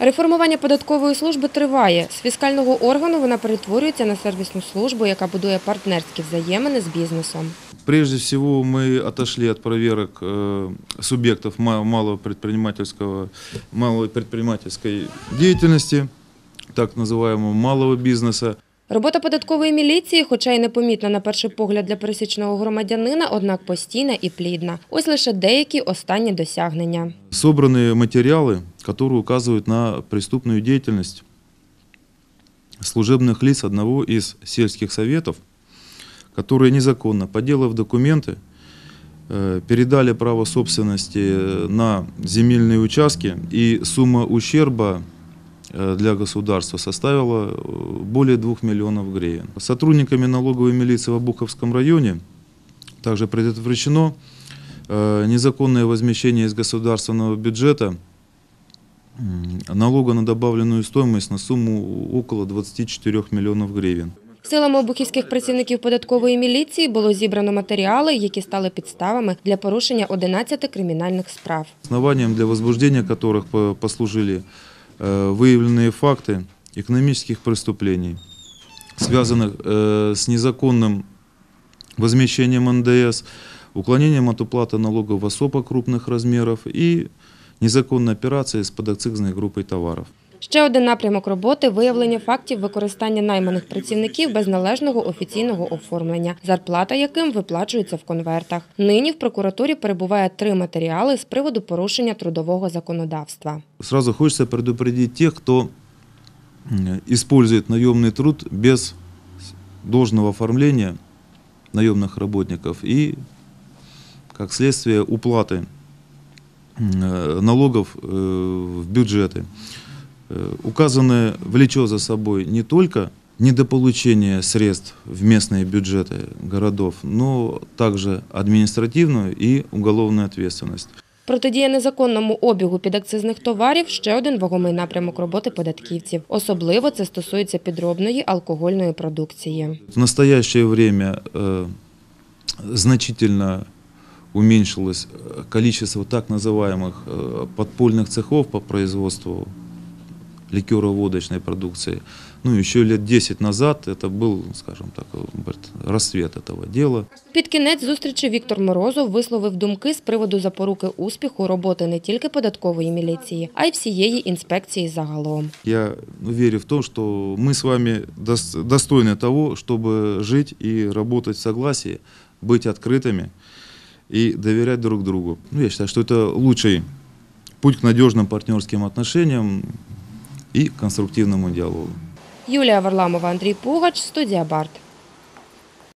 Реформування податкової служби триває. З фіскального органу вона перетворюється на сервісну службу, яка будує партнерські взаємини з бізнесом. Прежде всего мы отошли от проверок э, субъектов ма- малого предпринимательского, малой предпринимательской деятельности, так называемого малого бизнеса. Робота податкової міліції, хоча й непомітна на перший погляд для пересічного громадянина, однак постійна і плідна. Ось лише деякі останні досягнення. Собраны материалы, которые указывают на преступную деятельность служебных лиц одного из сельских советов, которые незаконно, подделав документы, э, передали право собственности на земельные участки, и сумма ущерба э, для государства составила э, более 2 миллионов гривен. Сотрудниками налоговой милиции в Обуховском районе также предотвращено э, незаконное возмещение из государственного бюджета м, налога на добавленную стоимость на сумму около 24 миллионов гривен. Силами обухівських працівників податкової міліції було зібрано матеріали, які стали підставами для порушення 11 кримінальних справ. Основанием для возбуждения которых по- послужили э, выявленные факты экономических преступлений, связанных э, с незаконным возмещением НДС, уклонением от уплаты налогов в особо крупных размеров и незаконной операции с подакцизной группой товаров. Ще один напрямок роботи виявлення фактів використання найманих працівників без належного офіційного оформлення, зарплата яким виплачується в конвертах. Нині в прокуратурі перебуває три матеріали з приводу порушення трудового законодавства. Сразу хочется предупредить тех, кто м, использует наемный труд без должного оформления наемных работников и, как следствие, уплаты м, э, налогов э, в бюджеты. Э, Указанное влечет за собой не только недополучение средств в местные бюджеты городов, но также административную и уголовную ответственность. Протидія незаконному обігу підакцизних товарів ще один вагомий напрямок роботи податківців. Особливо це стосується підробної алкогольної продукції. В настоящее время э, значительно уменьшилось э, количество так называемых э, подпольных цехов по производству ликеро-водочной продукции. Ну, еще лет 10 назад это был, скажем так, э, говорит, расцвет этого дела. Під кінець зустрічі Віктор Морозов висловив думки з приводу запоруки успіху роботи не тільки податкової міліції, а й всієї інспекції загалом. Я ну, верю в то, что мы с вами дос- достойны того, чтобы жить и работать в согласии, быть открытыми и доверять друг другу. Ну, я считаю, что это лучший путь к надежным партнерским отношениям и конструктивному діалогу. Юлія Варламова, Андрій Пугач, студія Барт.